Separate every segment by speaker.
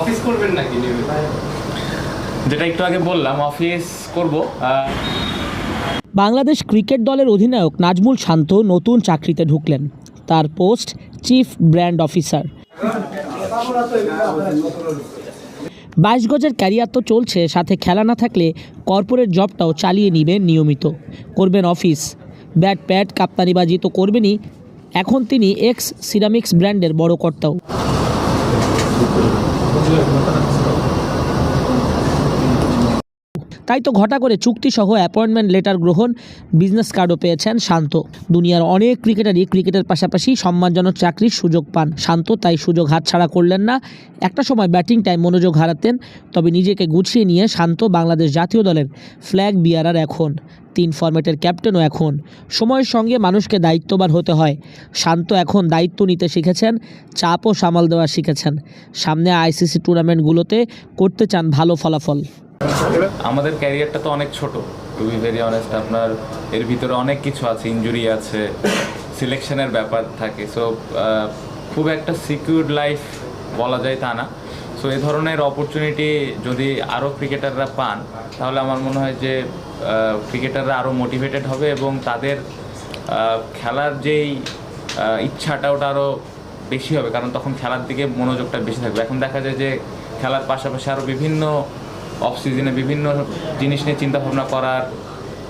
Speaker 1: Office করবেন নাকি নিয়মিত?
Speaker 2: যেটা একটু আগে বললাম অফিস করব
Speaker 3: বাংলাদেশ ক্রিকেট দলের অধিনায়ক নাজমুল শান্ত নতুন চাকরিতে ঢুকলেন। তার পোস্ট চিফ ব্র্যান্ড অফিসার। বাইশ গজের ক্যারিয়ার তো চলছে সাথে খেলা না থাকলে কর্পোরেট জবটাও চালিয়ে নেবেন নিয়মিত। করবেন অফিস। ব্যাট প্যাট কাপ্তানিবাজি তো করবেনই। এখন তিনি এক্স সিরামিক্স ব্র্যান্ডের বড় কর্তাও। 面白いなかなかそ তাই তো ঘটা করে চুক্তিসহ অ্যাপয়েন্টমেন্ট লেটার গ্রহণ বিজনেস কার্ডও পেয়েছেন শান্ত। দুনিয়ার অনেক ক্রিকেটারই ক্রিকেটের পাশাপাশি সম্মানজনক চাকরির সুযোগ পান। শান্ত তাই সুযোগ হাতছাড়া করলেন না। একটা সময় ব্যাটিং টাইম মনোযোগ হারাতেন, তবে নিজেকে গুছিয়ে নিয়ে শান্ত বাংলাদেশ জাতীয় দলের ফ্ল্যাগ বিয়ারার এখন। তিন ফরম্যাটের ক্যাপ্টেনও এখন। সময়ের সঙ্গে মানুষকে দায়িত্ববান হতে হয়। শান্ত এখন দায়িত্ব নিতে শিখেছেন, চাপও সামাল দেওয়া শিখেছেন। সামনে আইসিসি টুর্নামেন্টগুলোতে করতে চান ভালো ফলাফল।
Speaker 2: আমাদের ক্যারিয়ারটা তো অনেক ছোট টু বি ভেরি অনেস্ট আপনার এর ভিতরে অনেক কিছু আছে ইনজুরি আছে সিলেকশনের ব্যাপার থাকে সো খুব একটা সিকিউর লাইফ বলা যায় তা না সো এ ধরনের অপরচুনিটি যদি আরও ক্রিকেটাররা পান, তাহলে আমার মনে হয় যে ক্রিকেটাররা আরও মোটিভেটেড হবে এবং তাদের খেলার যেই ইচ্ছাটা ওটা আরও বেশি হবে, কারণ তখন খেলার দিকে মনোযোগটা বেশি থাকবে। এখন দেখা যায় যে, খেলার পাশাপাশি আরও বিভিন্ন অফ সিজনে বিভিন্ন জিনিস নিয়ে চিন্তা ভাবনা করার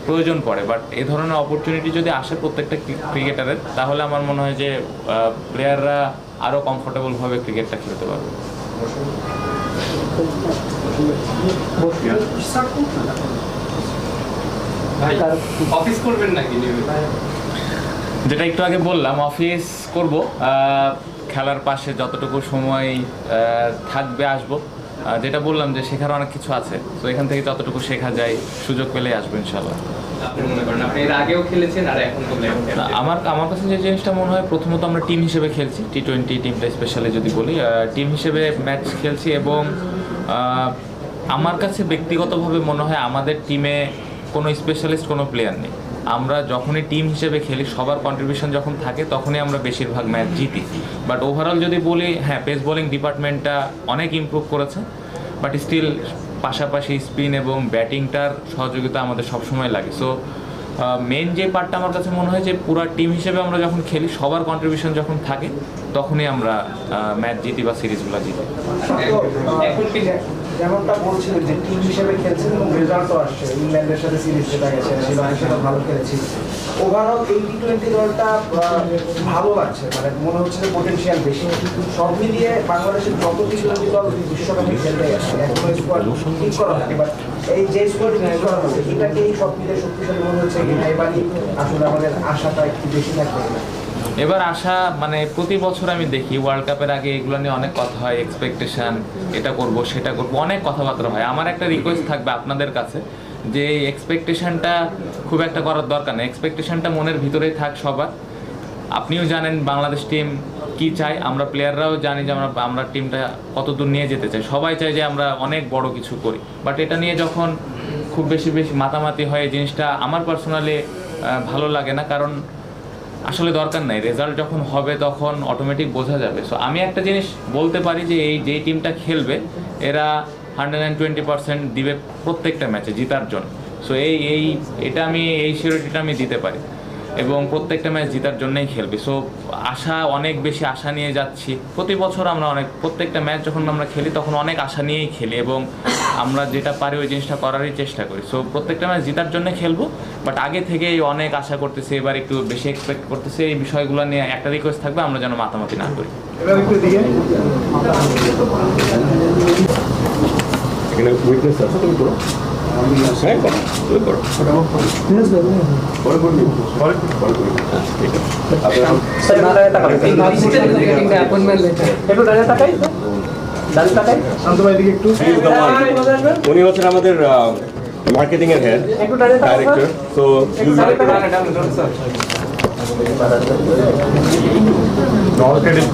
Speaker 2: প্রয়োজন পড়ে। বাট এ ধরনের অপরচুনিটি যদি আসে প্রত্যেকটা ক্রিকেটারের তাহলে আমার মনে হয় যে প্লেয়াররা আরও কমফোর্টেবলভাবে ক্রিকেটটা খেলতে পারবে।
Speaker 1: অফিস করবেন নাকি
Speaker 2: যেটা একটু আগে বললাম অফিস করব। খেলার পাশে যতটুকু সময় থাকবে আসব। যেটা বললাম যে শেখার অনেক কিছু আছে। তো এখান থেকে যতটুকু শেখা যায় সুযোগ পেলে আসব ইনশাল্লাহ
Speaker 1: আপনি মনে করেন আপনি এর আগেও খেলেছেন আর এখন তো
Speaker 2: আমার আমার কাছে যে জিনিসটা মনে হয় প্রথমত আমরা টিম হিসেবে খেলছি টি টোয়েন্টি টিমটা স্পেশালি যদি বলি। টিম হিসেবে ম্যাচ খেলছি এবং আমার কাছে ব্যক্তিগতভাবে মনে হয় আমাদের টিমে কোনো স্পেশালিস্ট কোনো প্লেয়ার নেই। আমরা যখনই টিম হিসেবে খেলি সবার কন্ট্রিবিউশন যখন থাকে তখনই আমরা বেশিরভাগ ম্যাচ জিতি। বাট ওভারঅল যদি বলি হ্যাঁ পেস বোলিং ডিপার্টমেন্টটা অনেক ইমপ্রুভ করেছে বাট স্টিল পাশাপাশি স্পিন এবং ব্যাটিংটার সহযোগিতা আমাদের সবসময় লাগে। সো মেন যে পার্টটা আমার কাছে মনে হয় যে পুরো টিম হিসেবে আমরা যখন খেলি সবার কন্ট্রিবিউশন যখন থাকে তখনই আমরা ম্যাচ জিতি বা সিরিজগুলো জিতি।
Speaker 1: এখন কি
Speaker 4: যেমনটা বলছিলেন যে টিম হিসেবে খেলছেন এবং রেজাল্টও আসছে। ইংল্যান্ডের সাথে সিরিজ যেটা গেছে শ্রীলঙ্কার সাথে ভালো খেলেছি। ওভারঅল এই টি টোয়েন্টি দলটা ভালো লাগছে। মানে মনে হচ্ছে যে পোটেনশিয়াল বেশি। সব মিলিয়ে বাংলাদেশের যত টি টোয়েন্টি দল বিশ্বকাপে খেলতে গেছে, এখনও স্কোয়াড ঠিক করা হয়নি। বাট এই যে স্কোয়াড ঠিক করা হচ্ছে এটাকে এই সব মিলিয়ে শক্তিশালী মনে হচ্ছে কি এবারই আসলে আমাদের আশাটা একটু বেশি থাকবে
Speaker 2: এবার আসা মানে প্রতি বছর আমি দেখি ওয়ার্ল্ড কাপের আগে এগুলো নিয়ে অনেক কথা হয় এক্সপেকটেশন এটা করব, সেটা করব, অনেক কথাবার্তা হয়। আমার একটা রিকোয়েস্ট থাকবে আপনাদের কাছে, যে এক্সপেকটেশনটা খুব একটা করার দরকার নেই। এক্সপেকটেশনটা মনের ভিতরেই থাক সবার। আপনিও জানেন বাংলাদেশ টিম কি চাই আমরা প্লেয়াররাও জানি যে আমরা আমরা টিমটা কত দূর নিয়ে যেতে চাই। সবাই চাই যে আমরা অনেক বড় কিছু করি। বাট এটা নিয়ে যখন খুব বেশি বেশি মাতামাতি হয় জিনিসটা আমার পার্সোনালি ভালো লাগে না। কারণ আসলে দরকার নাই। রেজাল্ট যখন হবে তখন অটোমেটিক বোঝা যাবে। সো আমি একটা জিনিস বলতে পারি যে, এই যেই টিমটা খেলবে, এরা হান্ড্রেড অ্যান্ড টোয়েন্টি পার্সেন্ট দিবে প্রত্যেকটা ম্যাচে জিতার জন্য। সো এই এই, এটা আমি, এই সিওরিটিটা আমি দিতে পারি। এবং প্রত্যেকটা ম্যাচ জেতার জন্যই খেলবে। সো আশা, অনেক বেশি আশা নিয়ে যাচ্ছি। প্রতি বছর আমরা অনেক, প্রত্যেকটা ম্যাচ যখন আমরা খেলি, তখন অনেক আশা নিয়েই খেলি। এবং আমরা যেটা পারি ওই জিনিসটা করারই চেষ্টা করি। সো প্রত্যেকটা ম্যাচ জেতার জন্য খেলব বাট আগে থেকেই অনেক আশা করতেছে এবার একটু বেশি এক্সপেক্ট করতেছে এই বিষয়গুলো নিয়ে একটা রিকোয়েস্ট থাকবে আমরা যেন মাতামাতি না করি।
Speaker 5: এখানে উইকনেস আছে তুমি করো হ্যাঁ করো তুমি করো পরে করবি পরে পরে উনি হচ্ছেন আমাদের মার্কেটিং এর হেড ডাইরেক্টর তো
Speaker 4: ক্রেডিট